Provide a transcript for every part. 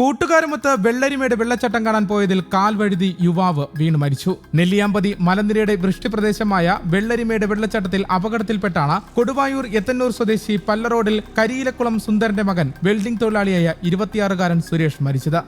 കൂട്ടുകാരുമൊത്ത് വെള്ളരിമേട് വെള്ളച്ചാട്ടം കാണാൻ പോയതിൽ കാൽവഴുതി യുവാവ് വീണ് മരിച്ചു. നെല്ലിയാമ്പതി മലനിരയുടെ വൃഷ്ടിപ്രദേശമായ വെള്ളരിമേട് വെള്ളച്ചാട്ടത്തിൽ അപകടത്തിൽപ്പെട്ടാണ് കൊടുവായൂർ എത്തന്നൂർ സ്വദേശി പല്ലറോഡിൽ കരിയിലക്കുളം സുന്ദരന്റെ മകൻ വെൽഡിംഗ് തൊഴിലാളിയായ ഇരുപത്തിയാറുകാരൻ സുരേഷ് മരിച്ചത്.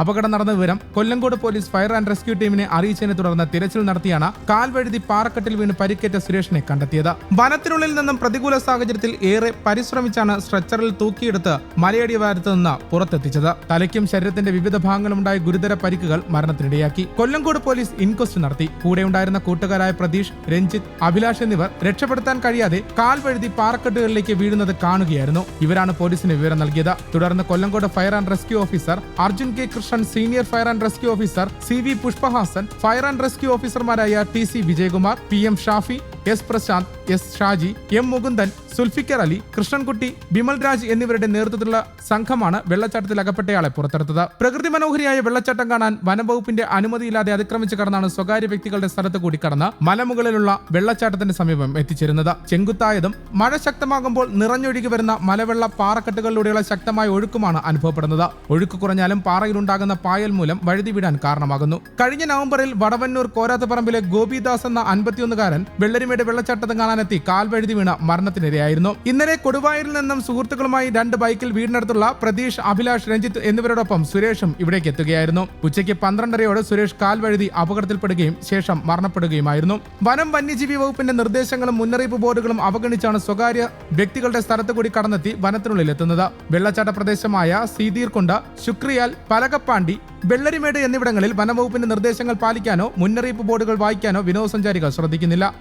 അപകടം നടന്ന വിവരം Kollengode police fire and rescue ടീമിനെ അറിയിച്ചതിനെ തുടർന്ന് തിരച്ചിൽ നടത്തിയാണ് കാൽവഴുതി പാറക്കെട്ടിൽ വീണ് പരിക്കേറ്റ സുരേഷിനെ കണ്ടെത്തിയത്. വനത്തിനുള്ളിൽ നിന്നും പ്രതികൂല സാഹചര്യത്തിൽ ഏറെ പരിശ്രമിച്ചാണ് സ്ട്രെച്ചറിൽ തൂക്കിയെടുത്ത് മലയടി വാരത്ത് നിന്ന് പുറത്തെത്തിച്ചത്. തലയ്ക്കും ശരീരത്തിന്റെ വിവിധ ഭാഗങ്ങളുണ്ടായ ഗുരുതര പരിക്കുകൾ മരണത്തിനിടയാക്കി. കൊല്ലങ്കോട് പോലീസ് ഇൻക്വസ്റ്റ് നടത്തി. കൂടെ ഉണ്ടായിരുന്ന കൂട്ടുകാരായ പ്രതീഷ് രഞ്ജിത്ത് അഭിലാഷ് എന്നിവർ രക്ഷപ്പെടുത്താൻ കഴിയാതെ കാൽവഴുതി പാറക്കെട്ടുകളിലേക്ക് വീഴുന്നത് കാണുകയായിരുന്നു. ഇവരാണ് പോലീസിന് വിവരം നൽകിയത്. തുടർന്ന് Kollengode fire and rescue officer Arjun K Krishnan senior fire and rescue officer C V Pushpahasan fire and rescue ഓഫീസർമാരായ T C Vijayakumar P M Shafi S Prashanth S Shaji M Mukundan Sulfikar Ali Krishnankutty Bimal Raj എന്നിവരുടെ നേതൃത്വത്തിലുള്ള സംഘമാണ് വെള്ളച്ചാട്ടത്തിൽ അകപ്പെട്ടയാളെ പുറത്തെടുത്തത്. പ്രകൃതി മനോഹരിയായ വെള്ളച്ചാട്ടം കാണാൻ വനംവകുപ്പിന്റെ അനുമതിയില്ലാതെ അതിക്രമിച്ച് കടന്നാണ് സ്വകാര്യ വ്യക്തികളുടെ സ്ഥലത്ത് കൂടി കടന്ന് മലമുകളിലുള്ള വെള്ളച്ചാട്ടത്തിന്റെ സമീപം എത്തിച്ചേരുന്നത്. ചെങ്കുത്തായതും മഴ ശക്തമാകുമ്പോൾ നിറഞ്ഞൊഴുകി വരുന്ന മലവെള്ള പാറക്കെട്ടുകളിലൂടെയുള്ള ശക്തമായ ഒഴുക്കുമാണ് അനുഭവപ്പെടുന്നത്. ഒഴുക്ക് കുറഞ്ഞാലും പാറയിലുണ്ടാകുന്ന പായൽ മൂലം വഴുതി വിടാൻ കാരണമാകുന്നു. കഴിഞ്ഞ നവംബറിൽ വടവന്നൂർ കോരാത്തപ്പറമ്പിലെ ഗോപിദാസ് എന്ന അൻപത്തിയൊന്നുകാരൻ വെള്ളരിമേട് വെള്ളച്ചാട്ടം കാണാനെത്തി കാൽ വഴുതി വീണ മരണത്തിനിരയായിരുന്നു. ഇന്നലെ കൊടുവായൂരിൽ നിന്നും സുഹൃത്തുക്കളുമായി രണ്ട് ബൈക്കിൽ വീടിനടുത്തുള്ള പ്രതീഷ് അഭിലാഷ് രഞ്ജിത്ത് എന്നിവരോടൊപ്പം സുരേഷും ഇവിടേക്ക് എത്തുകയായിരുന്നു. ഉച്ചയ്ക്ക് പന്ത്രണ്ടരയോടെ സുരേഷ് കാൽ വഴുതി അപകടത്തിൽപ്പെടുകയും ശേഷം മരണപ്പെടുകയുമായിരുന്നു. വനം വന്യജീവി വകുപ്പിന്റെ നിർദ്ദേശങ്ങളും മുന്നറിയിപ്പ് ബോർഡുകളും അവഗണിച്ചാണ് സ്വകാര്യ വ്യക്തികളുടെ സ്ഥലത്ത് കൂടി കടന്നെത്തി വനത്തിനുള്ളിൽ എത്തുന്നത്. വെള്ളച്ചാട്ട പ്രദേശമായ സീതീർകുണ്ട് ശുക്രിയാൽ പലകപ്പാണ്ടി വെള്ളരിമേട് എന്നിവിടങ്ങളിൽ വനംവകുപ്പിന്റെ നിർദ്ദേശങ്ങൾ പാലിക്കാനോ മുന്നറിയിപ്പ് ബോർഡുകൾ വായിക്കാനോ വിനോദസഞ്ചാരികൾ ശ്രദ്ധിക്കുന്നില്ല.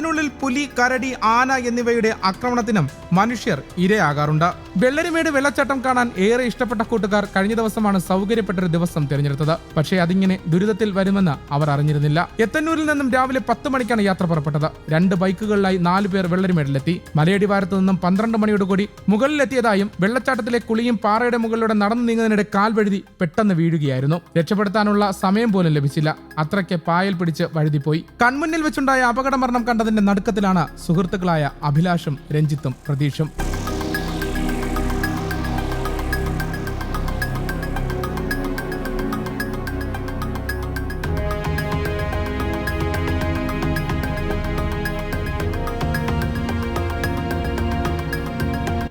വനത്തിനുള്ളിൽ പുലി കരടി ആന എന്നിവയുടെ ആക്രമണത്തിനും മനുഷ്യർ ഇരയാകാറുണ്ട്. വെള്ളരിമേട് വെള്ളച്ചാട്ടം കാണാൻ ഏറെ ഇഷ്ടപ്പെട്ട കൂട്ടുകാർ കഴിഞ്ഞ ദിവസമാണ് സൗകര്യപ്പെട്ടൊരു ദിവസം തിരഞ്ഞെടുത്തത്. പക്ഷേ അതിങ്ങനെ ദുരിതത്തിൽ വരുമെന്ന് അവർ അറിഞ്ഞിരുന്നില്ല. എത്തന്നൂരിൽ നിന്നും രാവിലെ പത്ത് മണിക്കാണ് യാത്ര പുറപ്പെട്ടത്. രണ്ട് ബൈക്കുകളിലായി നാലു പേർ വെള്ളരിമേടിലെത്തി. മലയടിവാരത്ത് നിന്നും പന്ത്രണ്ട് മണിയോടുകൂടി മുകളിലെത്തിയതായും വെള്ളച്ചാട്ടത്തിലെ കുളിയും പാറയുടെ മുകളിലൂടെ നടന്നു നീങ്ങുന്നതിനിടെ കാൽ വഴുതി പെട്ടെന്ന് വീഴുകയായിരുന്നു. രക്ഷപ്പെടുത്താനുള്ള സമയം പോലും ലഭിച്ചില്ല. അത്രയ്ക്ക് പായൽ പിടിച്ച് വഴുതിപ്പോയി. കൺമുന്നിൽ വെച്ചുണ്ടായ അപകട മരണം കണ്ടതിന്റെ നടുക്കത്തിലാണ് സുഹൃത്തുക്കളായ അഭിലാഷും രഞ്ജിത്തും പ്രതീഷും